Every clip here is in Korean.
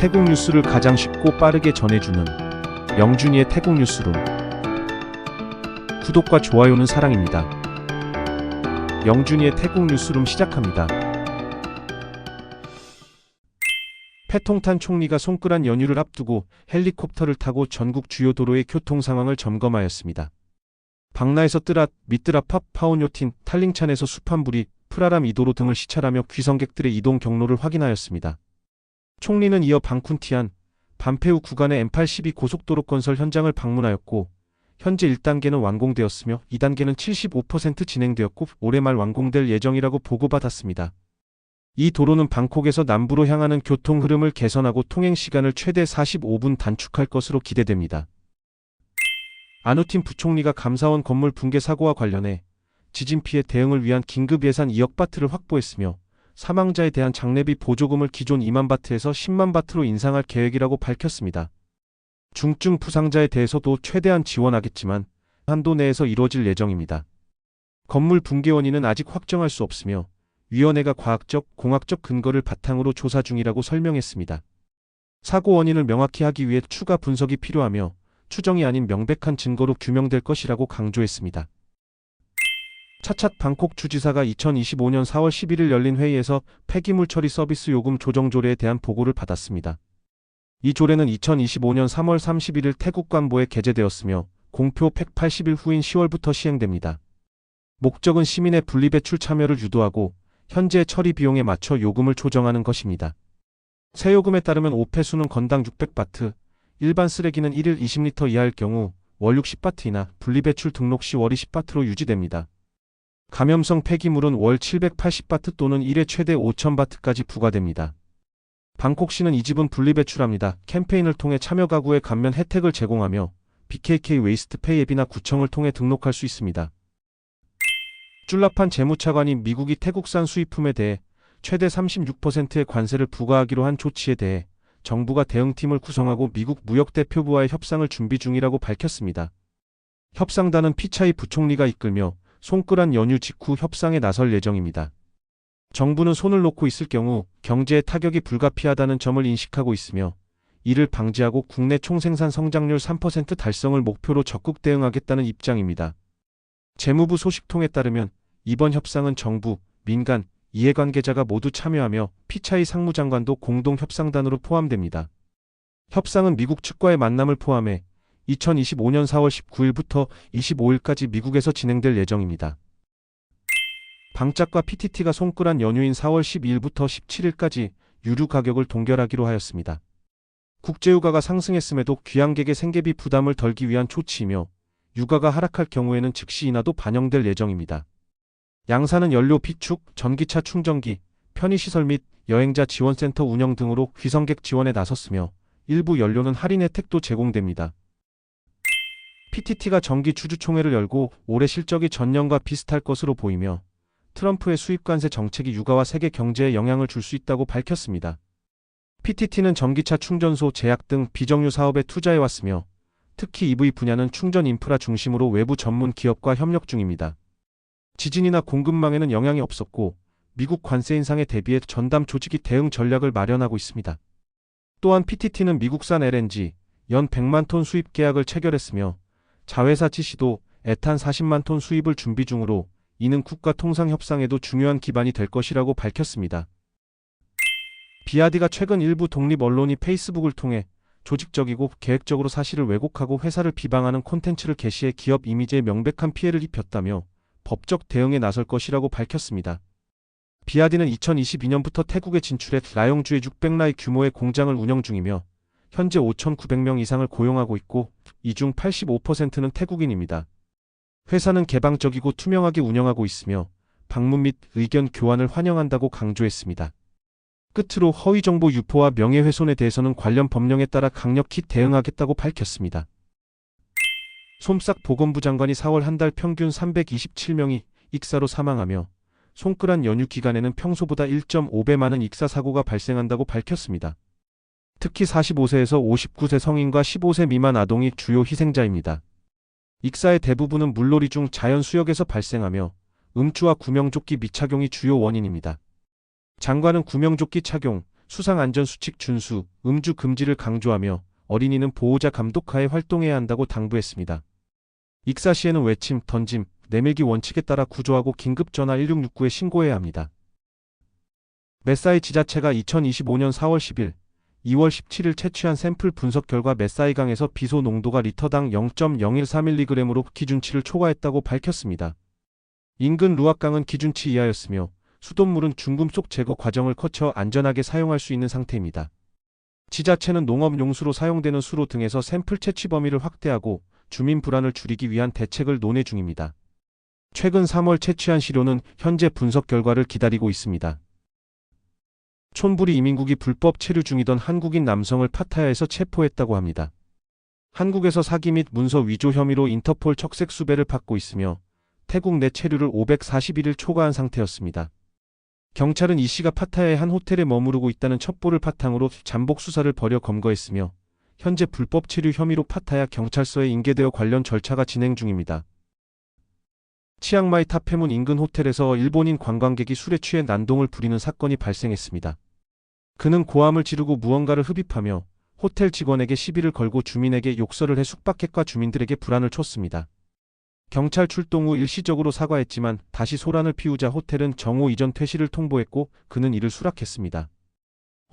태국 뉴스를 가장 쉽고 빠르게 전해주는 영준이의 태국 뉴스룸. 구독과 좋아요는 사랑입니다. 영준이의 태국 뉴스룸 시작합니다. 패통탄 총리가 송크란 연휴를 앞두고 헬리콥터를 타고 전국 주요 도로의 교통 상황을 점검하였습니다. 박나에서 뜨랏, 미뜨라팝, 파온요틴, 탈링찬에서 수판부리, 프라람 이도로 등을 시찰하며 귀성객들의 이동 경로를 확인하였습니다. 총리는 이어 방쿤티안, 반페우 구간의 M82 고속도로 건설 현장을 방문하였고 현재 1단계는 완공되었으며 2단계는 75% 진행되었고 올해 말 완공될 예정이라고 보고받았습니다. 이 도로는 방콕에서 남부로 향하는 교통 흐름을 개선하고 통행 시간을 최대 45분 단축할 것으로 기대됩니다. 아누틴 부총리가 감사원 건물 붕괴 사고와 관련해 지진 피해 대응을 위한 긴급 예산 2억 바트를 확보했으며 사망자에 대한 장례비 보조금을 기존 2만 바트에서 10만 바트로 인상할 계획이라고 밝혔습니다. 중증 부상자에 대해서도 최대한 지원하겠지만 한도 내에서 이루어질 예정입니다. 건물 붕괴 원인은 아직 확정할 수 없으며 위원회가 과학적, 공학적 근거를 바탕으로 조사 중이라고 설명했습니다. 사고 원인을 명확히 하기 위해 추가 분석이 필요하며 추정이 아닌 명백한 증거로 규명될 것이라고 강조했습니다. 차찻 방콕 주지사가 2025년 4월 11일 열린 회의에서 폐기물 처리 서비스 요금 조정 조례에 대한 보고를 받았습니다. 이 조례는 2025년 3월 31일 태국 관보에 게재되었으며 공표 180일 후인 10월부터 시행됩니다. 목적은 시민의 분리배출 참여를 유도하고 현재 처리 비용에 맞춰 요금을 조정하는 것입니다. 새 요금에 따르면 오폐수는 건당 600바트, 일반 쓰레기는 1일 20리터 이하일 경우 월 60바트이나 분리배출 등록 시월 20바트로 유지됩니다. 감염성 폐기물은 월 780바트 또는 1회 최대 5000바트까지 부과됩니다. 방콕시는 이 집은 분리배출합니다. 캠페인을 통해 참여 가구에 감면 혜택을 제공하며 BKK 웨이스트 페이 앱이나 구청을 통해 등록할 수 있습니다. 줄라판 재무차관이 미국이 태국산 수입품에 대해 최대 36%의 관세를 부과하기로 한 조치에 대해 정부가 대응팀을 구성하고 미국 무역대표부와의 협상을 준비 중이라고 밝혔습니다. 협상단은 피차이 부총리가 이끌며 송끌한 연휴 직후 협상에 나설 예정입니다. 정부는 손을 놓고 있을 경우 경제에 타격이 불가피하다는 점을 인식하고 있으며 이를 방지하고 국내 총생산 성장률 3% 달성을 목표로 적극 대응하겠다는 입장입니다. 재무부 소식통에 따르면 이번 협상은 정부, 민간, 이해관계자가 모두 참여하며 피차이 상무장관도 공동 협상단으로 포함됩니다. 협상은 미국 측과의 만남을 포함해 2025년 4월 19일부터 25일까지 미국에서 진행될 예정입니다. 방짝과 PTT가 손끌한 연휴인 4월 12일부터 17일까지 유류 가격을 동결하기로 하였습니다. 국제유가가 상승했음에도 귀향객의 생계비 부담을 덜기 위한 조치이며 유가가 하락할 경우에는 즉시 인하도 반영될 예정입니다. 양사는 연료 비축, 전기차 충전기, 편의시설 및 여행자 지원센터 운영 등으로 귀성객 지원에 나섰으며 일부 연료는 할인 혜택도 제공됩니다. PTT가 정기 주주총회를 열고 올해 실적이 전년과 비슷할 것으로 보이며 트럼프의 수입 관세 정책이 육아와 세계 경제에 영향을 줄 수 있다고 밝혔습니다. PTT는 전기차 충전소 제약 등 비정유 사업에 투자해왔으며 특히 EV 분야는 충전 인프라 중심으로 외부 전문 기업과 협력 중입니다. 지진이나 공급망에는 영향이 없었고 미국 관세 인상에 대비해 전담 조직이 대응 전략을 마련하고 있습니다. 또한 PTT는 미국산 LNG 연 100만 톤 수입 계약을 체결했으며 자회사 지시도 에탄 40만 톤 수입을 준비 중으로 이는 국가 통상 협상에도 중요한 기반이 될 것이라고 밝혔습니다. 비아디가 최근 일부 독립 언론이 페이스북을 통해 조직적이고 계획적으로 사실을 왜곡하고 회사를 비방하는 콘텐츠를 게시해 기업 이미지에 명백한 피해를 입혔다며 법적 대응에 나설 것이라고 밝혔습니다. 비아디는 2022년부터 태국에 진출해 라용주의 600라이 규모의 공장을 운영 중이며 현재 5,900명 이상을 고용하고 있고 이 중 85%는 태국인입니다. 회사는 개방적이고 투명하게 운영하고 있으며 방문 및 의견 교환을 환영한다고 강조했습니다. 끝으로 허위 정보 유포와 명예훼손에 대해서는 관련 법령에 따라 강력히 대응하겠다고 밝혔습니다. 솜싹 보건부 장관이 4월 한 달 평균 327명이 익사로 사망하며 손끌한 연휴 기간에는 평소보다 1.5배 많은 익사 사고가 발생한다고 밝혔습니다. 특히 45세에서 59세 성인과 15세 미만 아동이 주요 희생자입니다. 익사의 대부분은 물놀이 중 자연 수역에서 발생하며 음주와 구명조끼 미착용이 주요 원인입니다. 장관은 구명조끼 착용, 수상안전수칙 준수, 음주 금지를 강조하며 어린이는 보호자 감독하에 활동해야 한다고 당부했습니다. 익사 시에는 외침, 던짐, 내밀기 원칙에 따라 구조하고 긴급전화 1669에 신고해야 합니다. 메사이 지자체가 2025년 4월 10일, 2월 17일 채취한 샘플 분석 결과 메사이강에서 비소 농도가 리터당 0.014mg으로 기준치를 초과했다고 밝혔습니다. 인근 루악강은 기준치 이하였으며 수돗물은 중금속 제거 과정을 거쳐 안전하게 사용할 수 있는 상태입니다. 지자체는 농업 용수로 사용되는 수로 등에서 샘플 채취 범위를 확대하고 주민 불안을 줄이기 위한 대책을 논의 중입니다. 최근 3월 채취한 시료는 현재 분석 결과를 기다리고 있습니다. 촌부리 이민국이 불법 체류 중이던 한국인 남성을 파타야에서 체포했다고 합니다. 한국에서 사기 및 문서 위조 혐의로 인터폴 척색 수배를 받고 있으며 태국 내 체류를 541일 초과한 상태였습니다. 경찰은 이 씨가 파타야의 한 호텔에 머무르고 있다는 첩보를 바탕으로 잠복 수사를 벌여 검거했으며 현재 불법 체류 혐의로 파타야 경찰서에 인계되어 관련 절차가 진행 중입니다. 치앙마이 타페문 인근 호텔에서 일본인 관광객이 술에 취해 난동을 부리는 사건이 발생했습니다. 그는 고함을 지르고 무언가를 흡입하며 호텔 직원에게 시비를 걸고 주민에게 욕설을 해 숙박객과 주민들에게 불안을 줬습니다. 경찰 출동 후 일시적으로 사과했지만 다시 소란을 피우자 호텔은 정오 이전 퇴실을 통보했고 그는 이를 수락했습니다.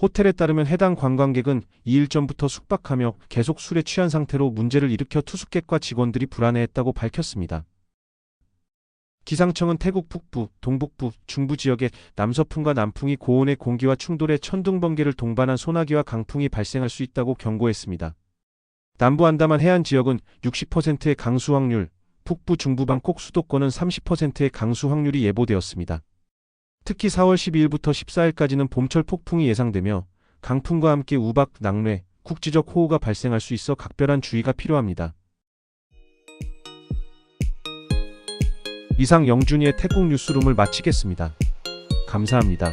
호텔에 따르면 해당 관광객은 2일 전부터 숙박하며 계속 술에 취한 상태로 문제를 일으켜 투숙객과 직원들이 불안해했다고 밝혔습니다. 기상청은 태국 북부, 동북부, 중부 지역에 남서풍과 남풍이 고온의 공기와 충돌해 천둥 번개를 동반한 소나기와 강풍이 발생할 수 있다고 경고했습니다. 남부 안다만 해안 지역은 60%의 강수 확률, 북부 중부 방콕 수도권은 30%의 강수 확률이 예보되었습니다. 특히 4월 12일부터 14일까지는 봄철 폭풍이 예상되며 강풍과 함께 우박, 낙뢰, 국지적 호우가 발생할 수 있어 각별한 주의가 필요합니다. 이상 영준이의 태국 뉴스룸을 마치겠습니다. 감사합니다.